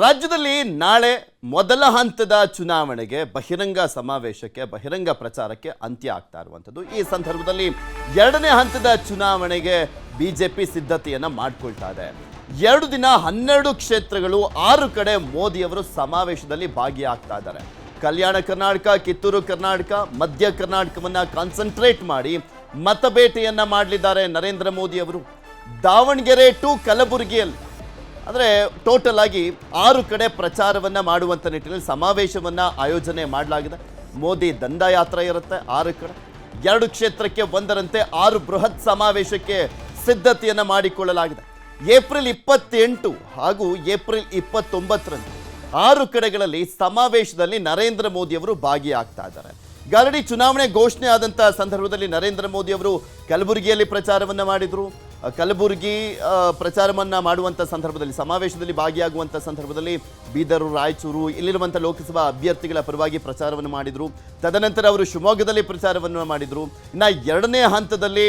ರಾಜ್ಯದಲ್ಲಿ ನಾಳೆ ಮೊದಲ ಹಂತದ ಚುನಾವಣೆಗೆ ಬಹಿರಂಗ ಸಮಾವೇಶಕ್ಕೆ, ಬಹಿರಂಗ ಪ್ರಚಾರಕ್ಕೆ ಅಂತ್ಯ ಆಗ್ತಾ ಇರುವಂಥದ್ದು. ಈ ಸಂದರ್ಭದಲ್ಲಿ ಎರಡನೇ ಹಂತದ ಚುನಾವಣೆಗೆ ಬಿಜೆಪಿ ಸಿದ್ಧತೆಯನ್ನು ಮಾಡಿಕೊಳ್ತಾ ಇದೆ. ಎರಡು ದಿನ ಹನ್ನೆರಡು ಕ್ಷೇತ್ರಗಳು, ಆರು ಕಡೆ ಮೋದಿಯವರು ಸಮಾವೇಶದಲ್ಲಿ ಭಾಗಿಯಾಗ್ತಾ ಇದ್ದಾರೆ. ಕಲ್ಯಾಣ ಕರ್ನಾಟಕ, ಕಿತ್ತೂರು ಕರ್ನಾಟಕ, ಮಧ್ಯ ಕರ್ನಾಟಕವನ್ನು ಕಾನ್ಸಂಟ್ರೇಟ್ ಮಾಡಿ ಮತಬೇಟೆಯನ್ನು ಮಾಡಲಿದ್ದಾರೆ ನರೇಂದ್ರ ಮೋದಿ ಅವರು. ದಾವಣಗೆರೆ ಟು ಕಲಬುರಗಿಯಲ್ಲಿ ಅಂದರೆ ಟೋಟಲ್ ಆಗಿ ಆರು ಕಡೆ ಪ್ರಚಾರವನ್ನು ಮಾಡುವಂಥ ನಿಟ್ಟಿನಲ್ಲಿ ಸಮಾವೇಶವನ್ನು ಆಯೋಜನೆ ಮಾಡಲಾಗಿದೆ. ಮೋದಿ ದಂಡಯಾತ್ರೆ ಇರುತ್ತೆ ಆರು ಕಡೆ. ಎರಡು ಕ್ಷೇತ್ರಕ್ಕೆ ಒಂದರಂತೆ ಆರು ಬೃಹತ್ ಸಮಾವೇಶಕ್ಕೆ ಸಿದ್ಧತೆಯನ್ನು ಮಾಡಿಕೊಳ್ಳಲಾಗಿದೆ. ಏಪ್ರಿಲ್ ಇಪ್ಪತ್ತೆಂಟು ಹಾಗೂ ಏಪ್ರಿಲ್ ಇಪ್ಪತ್ತೊಂಬತ್ತರಂದು ಆರು ಕಡೆಗಳಲ್ಲಿ ಸಮಾವೇಶದಲ್ಲಿ ನರೇಂದ್ರ ಮೋದಿ ಅವರು ಭಾಗಿಯಾಗ್ತಾ ಇದ್ದಾರೆ. ಗರಡಿ ಚುನಾವಣೆ ಘೋಷಣೆ ಆದಂಥ ಸಂದರ್ಭದಲ್ಲಿ ನರೇಂದ್ರ ಮೋದಿ ಅವರು ಕಲಬುರಗಿಯಲ್ಲಿ ಪ್ರಚಾರವನ್ನು ಮಾಡಿದ್ರು. ಕಲಬುರಗಿ ಪ್ರಚಾರವನ್ನು ಮಾಡುವಂಥ ಸಂದರ್ಭದಲ್ಲಿ, ಸಮಾವೇಶದಲ್ಲಿ ಭಾಗಿಯಾಗುವಂಥ ಸಂದರ್ಭದಲ್ಲಿ ಬೀದರು, ರಾಯಚೂರು ಇಲ್ಲಿರುವಂಥ ಲೋಕಸಭಾ ಅಭ್ಯರ್ಥಿಗಳ ಪರವಾಗಿ ಪ್ರಚಾರವನ್ನು ಮಾಡಿದರು. ತದನಂತರ ಅವರು ಶಿವಮೊಗ್ಗದಲ್ಲಿ ಪ್ರಚಾರವನ್ನು ಮಾಡಿದರು. ಇನ್ನು ಎರಡನೇ ಹಂತದಲ್ಲಿ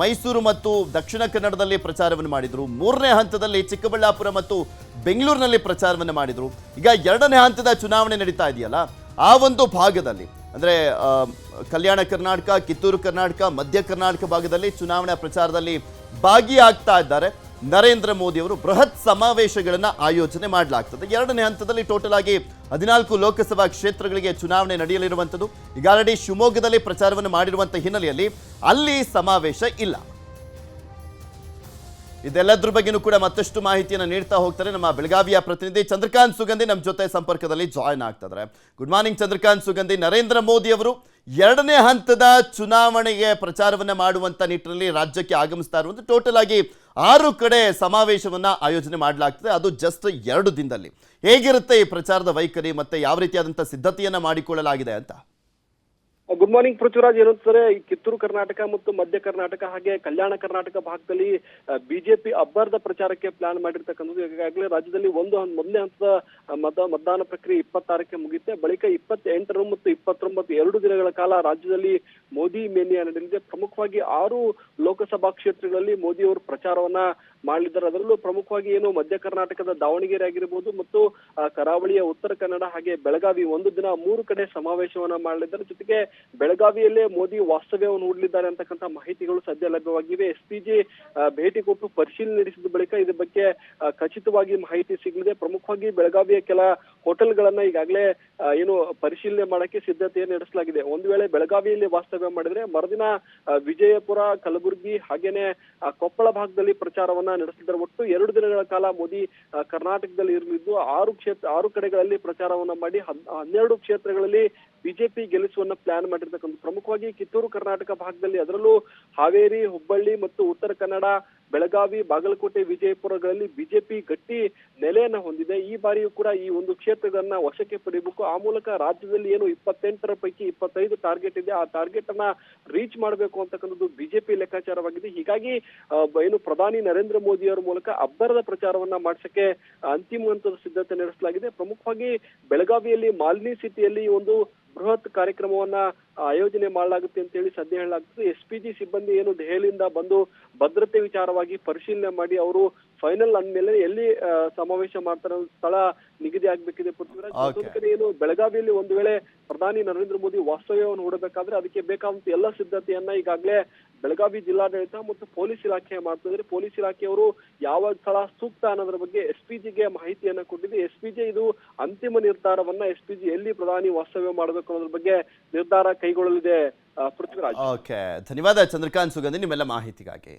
ಮೈಸೂರು ಮತ್ತು ದಕ್ಷಿಣ ಕನ್ನಡದಲ್ಲಿ ಪ್ರಚಾರವನ್ನು ಮಾಡಿದರು. ಮೂರನೇ ಹಂತದಲ್ಲಿ ಚಿಕ್ಕಬಳ್ಳಾಪುರ ಮತ್ತು ಬೆಂಗಳೂರಿನಲ್ಲಿ ಪ್ರಚಾರವನ್ನು ಮಾಡಿದರು. ಈಗ ಎರಡನೇ ಹಂತದ ಚುನಾವಣೆ ನಡೀತಾ ಇದೆಯಲ್ಲ, ಆ ಒಂದು ಭಾಗದಲ್ಲಿ, ಅಂದರೆ ಕಲ್ಯಾಣ ಕರ್ನಾಟಕ, ಕಿತ್ತೂರು ಕರ್ನಾಟಕ, ಮಧ್ಯ ಕರ್ನಾಟಕ ಭಾಗದಲ್ಲಿ ಚುನಾವಣಾ ಪ್ರಚಾರದಲ್ಲಿ ಭಾಗಿಯಾಗ್ತಾ ಇದ್ದಾರೆ. ನರೇಂದ್ರ ಮೋದಿ ಅವರು ಬೃಹತ್ ಸಮಾವೇಶಗಳನ್ನು ಆಯೋಜನೆ ಮಾಡಲಾಗ್ತದೆ. ಎರಡನೇ ಹಂತದಲ್ಲಿ ಟೋಟಲ್ ಆಗಿ ಹದಿನಾಲ್ಕು ಲೋಕಸಭಾ ಕ್ಷೇತ್ರಗಳಿಗೆ ಚುನಾವಣೆ ನಡೆಯಲಿರುವಂಥದ್ದು. ಈಗ ಆಲ್ರೆಡಿ ಶಿವಮೊಗ್ಗದಲ್ಲಿ ಪ್ರಚಾರವನ್ನು ಮಾಡಿರುವಂಥ ಹಿನ್ನೆಲೆಯಲ್ಲಿ ಅಲ್ಲಿ ಸಮಾವೇಶ ಇಲ್ಲ. ಇದೆಲ್ಲದ್ರ ಬಗ್ಗೆನೂ ಕೂಡ ಮತ್ತಷ್ಟು ಮಾಹಿತಿಯನ್ನು ನೀಡ್ತಾ ಹೋಗ್ತಾರೆ ನಮ್ಮ ಬೆಳಗಾವಿಯ ಪ್ರತಿನಿಧಿ ಚಂದ್ರಕಾಂತ್ ಸುಗಂಧಿ ನಮ್ಮ ಜೊತೆ ಸಂಪರ್ಕದಲ್ಲಿ ಜಾಯ್ನ್ ಆಗ್ತಿದ್ದಾರೆ ಗುಡ್ ಮಾರ್ನಿಂಗ್ ಚಂದ್ರಕಾಂತ್ ಸುಗಂಧಿ, ನರೇಂದ್ರ ಮೋದಿ ಅವರು ಎರಡನೇ ಹಂತದ ಚುನಾವಣೆಗೆ ಪ್ರಚಾರವನ್ನ ಮಾಡುವಂಥ ನಿಟ್ಟಿನಲ್ಲಿ ರಾಜ್ಯಕ್ಕೆ ಆಗಮಿಸ್ತಾ ಇರುವಂತ ಟೋಟಲ್ ಆಗಿ ಆರು ಕಡೆ ಸಮಾವೇಶವನ್ನ ಆಯೋಜನೆ ಮಾಡಲಾಗ್ತದೆ. ಅದು ಜಸ್ಟ್ ಎರಡು ದಿನದಲ್ಲಿ. ಹೇಗಿರುತ್ತೆ ಈ ಪ್ರಚಾರದ ವೈಖರಿ ಮತ್ತೆ ಯಾವ ರೀತಿಯಾದಂಥ ಸಿದ್ಧತೆಯನ್ನು ಮಾಡಿಕೊಳ್ಳಲಾಗಿದೆ ಅಂತ? ಗುಡ್ ಮಾರ್ನಿಂಗ್ ಪೃಥ್ವಿರಾಜ್ ಏನಂತಾರೆ ಈ ಕಿತ್ತೂರು ಕರ್ನಾಟಕ ಮತ್ತು ಮಧ್ಯ ಕರ್ನಾಟಕ ಹಾಗೆ ಕಲ್ಯಾಣ ಕರ್ನಾಟಕ ಭಾಗದಲ್ಲಿ ಬಿಜೆಪಿ ಅಬ್ಬರದ ಪ್ರಚಾರಕ್ಕೆ ಪ್ಲಾನ್ ಮಾಡಿರ್ತಕ್ಕಂಥದ್ದು. ಈಗಾಗಲೇ ರಾಜ್ಯದಲ್ಲಿ ಒಂದು ಮೊದಲನೇ ಹಂತದ ಮತ, ಮತದಾನ ಪ್ರಕ್ರಿಯೆ ಇಪ್ಪತ್ತಾರಕ್ಕೆ ಮುಗಿಯುತ್ತೆ. ಬಳಿಕ ಇಪ್ಪತ್ತೆಂಟರ ಮತ್ತು ಇಪ್ಪತ್ತೊಂಬತ್ತು ಎರಡು ದಿನಗಳ ಕಾಲ ರಾಜ್ಯದಲ್ಲಿ ಮೋದಿ ಮೇನಿಯಾ ನಡೆಯಲಿದೆ ಪ್ರಮುಖವಾಗಿ ಆರು ಲೋಕಸಭಾ ಕ್ಷೇತ್ರಗಳಲ್ಲಿ ಮೋದಿ ಅವರು ಪ್ರಚಾರವನ್ನ ಮಾಡಲಿದ್ದಾರೆ. ಅದರಲ್ಲೂ ಪ್ರಮುಖವಾಗಿ ಏನು ಮಧ್ಯ ಕರ್ನಾಟಕದ ದಾವಣಗೆರೆ ಆಗಿರಬಹುದು ಮತ್ತು ಕರಾವಳಿಯ ಉತ್ತರ ಕನ್ನಡ ಹಾಗೆ ಬೆಳಗಾವಿ ಒಂದು ದಿನ ಮೂರು ಕಡೆ ಸಮಾವೇಶವನ್ನ ಮಾಡಲಿದ್ದಾರೆ. ಜೊತೆಗೆ ಬೆಳಗಾವಿಯಲ್ಲೇ ಮೋದಿ ವಾಸ್ತವ್ಯವನ್ನು ಹೂಡಲಿದ್ದಾರೆ ಅಂತಕ್ಕಂಥ ಮಾಹಿತಿಗಳು ಸದ್ಯ ಲಭ್ಯವಾಗಿವೆ. ಎಸ್ ಪಿ ಜಿ ಭೇಟಿ ಕೊಟ್ಟು ಪರಿಶೀಲನೆ ನಡೆಸಿದ ಬಳಿಕ ಇದ್ರ ಬಗ್ಗೆ ಖಚಿತವಾಗಿ ಮಾಹಿತಿ ಸಿಗಲಿದೆ. ಪ್ರಮುಖವಾಗಿ ಬೆಳಗಾವಿಯ ಕೆಲ ಹೋಟೆಲ್ಗಳನ್ನ ಈಗಾಗಲೇ ಏನು ಪರಿಶೀಲನೆ ಮಾಡಕ್ಕೆ ಸಿದ್ಧತೆಯನ್ನು ನಡೆಸಲಾಗಿದೆ. ಒಂದು ವೇಳೆ ಬೆಳಗಾವಿಯಲ್ಲಿ ವಾಸ್ತವ್ಯ ಮಾಡಿದ್ರೆ ಮರುದಿನ ವಿಜಯಪುರ, ಕಲಬುರಗಿ ಹಾಗೇನೆ ಕೊಪ್ಪಳ ಭಾಗದಲ್ಲಿ ಪ್ರಚಾರವನ್ನ ನಡೆಸಿದ್ದಾರೆ ಒಟ್ಟು ಎರಡು ದಿನಗಳ ಕಾಲ ಮೋದಿ ಕರ್ನಾಟಕದಲ್ಲಿ ಇರಲಿದ್ದು ಆರು ಕ್ಷೇತ್ರ, ಆರು ಕಡೆಗಳಲ್ಲಿ ಪ್ರಚಾರವನ್ನ ಮಾಡಿ ಹನ್- ಹನ್ನೆರಡು ಕ್ಷೇತ್ರಗಳಲ್ಲಿ ಬಿಜೆಪಿ ಗೆಲ್ಲಿಸುವನ್ನ ಪ್ಲಾನ್ ಮಾಡಿರ್ತಕ್ಕಂಥ ಪ್ರಮುಖವಾಗಿ ಕಿತ್ತೂರು ಕರ್ನಾಟಕ ಭಾಗದಲ್ಲಿ ಅದರಲ್ಲೂ ಹಾವೇರಿ, ಹುಬ್ಬಳ್ಳಿ ಮತ್ತು ಉತ್ತರ ಕನ್ನಡ ಬೆಳಗಾವಿ, ಬಾಗಲಕೋಟೆ, ವಿಜಯಪುರಗಳಲ್ಲಿ ಬಿಜೆಪಿ ಗಟ್ಟಿ ನೆಲೆಯನ್ನ ಹೊಂದಿದೆ. ಈ ಬಾರಿಯೂ ಕೂಡ ಈ ಒಂದು ಕ್ಷೇತ್ರಗಳನ್ನ ವಶಕ್ಕೆ ಪಡಿಬೇಕು. ಆ ಮೂಲಕ ರಾಜ್ಯದಲ್ಲಿ ಏನು ಇಪ್ಪತ್ತೆಂಟರ ಪೈಕಿ ಇಪ್ಪತ್ತೈದು ಟಾರ್ಗೆಟ್ ಇದೆ. ಆ ಟಾರ್ಗೆಟ್ ಅನ್ನ ರೀಚ್ ಮಾಡಬೇಕು ಅಂತಕ್ಕಂಥದ್ದು ಬಿಜೆಪಿ ಲೆಕ್ಕಾಚಾರವಾಗಿದೆ. ಹೀಗಾಗಿ ಏನು ಪ್ರಧಾನಿ ನರೇಂದ್ರ ಮೋದಿ ಅವರ ಮೂಲಕ ಅಬ್ಬರದ ಪ್ರಚಾರವನ್ನ ಮಾಡಿಸಕ್ಕೆ ಅಂತಿಮ ಹಂತದ ಸಿದ್ಧತೆ ನಡೆಸಲಾಗಿದೆ. ಪ್ರಮುಖವಾಗಿ ಬೆಳಗಾವಿಯಲ್ಲಿ ಮಾಲಿನಿ ಸಿಟಿಯಲ್ಲಿ ಒಂದು ಬೃಹತ್ ಕಾರ್ಯಕ್ರಮವನ್ನ ಆಯೋಜನೆ ಮಾಡಲಾಗುತ್ತೆ ಅಂತ ಹೇಳಿ ಸದ್ಯ ಹೇಳಲಾಗ್ತದೆ ಎಸ್ ಪಿ ಜಿ ಸಿಬ್ಬಂದಿ ಏನು ದೆಹಲಿಯಿಂದ ಬಂದು ಭದ್ರತೆ ವಿಚಾರವಾಗಿ ಪರಿಶೀಲನೆ ಮಾಡಿ ಅವರು ಫೈನಲ್ ಅಂದ್ಮೇಲೆ ಎಲ್ಲಿ ಸಮಾವೇಶ ಮಾಡ್ತಾರೆ ಸ್ಥಳ ನಿಗದಿ ಆಗ್ಬೇಕಿದೆ ಪೃಥ್ವಿರಾಜ್ Okay. ಮತ್ತೊಂದು ಕಡೆ ಏನು ಬೆಳಗಾವಿಯಲ್ಲಿ ಒಂದು ವೇಳೆ ಪ್ರಧಾನಿ ನರೇಂದ್ರ ಮೋದಿ ವಾಸ್ತವ್ಯವನ್ನು ಹೂಡಬೇಕಾದ್ರೆ ಅದಕ್ಕೆ ಬೇಕಾದಂತ ಎಲ್ಲ ಸಿದ್ಧತೆಯನ್ನ ಈಗಾಗಲೇ ಬೆಳಗಾವಿ ಜಿಲ್ಲಾಡಳಿತ ಮತ್ತು ಪೊಲೀಸ್ ಇಲಾಖೆ ಮಾಡ್ತಿದ್ರೆ ಪೊಲೀಸ್ ಇಲಾಖೆಯವರು ಯಾವ ಸ್ಥಳ ಸೂಕ್ತ ಅನ್ನೋದ್ರ ಬಗ್ಗೆ ಎಸ್ ಪಿ ಜಿಗೆ ಮಾಹಿತಿಯನ್ನ ಕೊಟ್ಟಿದೆ ಎಸ್ ಪಿ ಜಿ ಇದು ಅಂತಿಮ ನಿರ್ಧಾರವನ್ನ ಎಸ್ ಪಿ ಜಿ ಎಲ್ಲಿ ಪ್ರಧಾನಿ ವಾಸ್ತವ್ಯ ಮಾಡಬೇಕು ಅನ್ನೋದ್ರ ಬಗ್ಗೆ ನಿರ್ಧಾರ ಕೈಗೊಳ್ಳಲಿದೆ ಪೃಥ್ವಿರಾಜ್. ಓಕೆ, ಧನ್ಯವಾದ ಚಂದ್ರಕಾಂತ್ ಸುಗಂಧಿ, ನಿಮ್ಮೆಲ್ಲ ಮಾಹಿತಿಗಾಗಿ.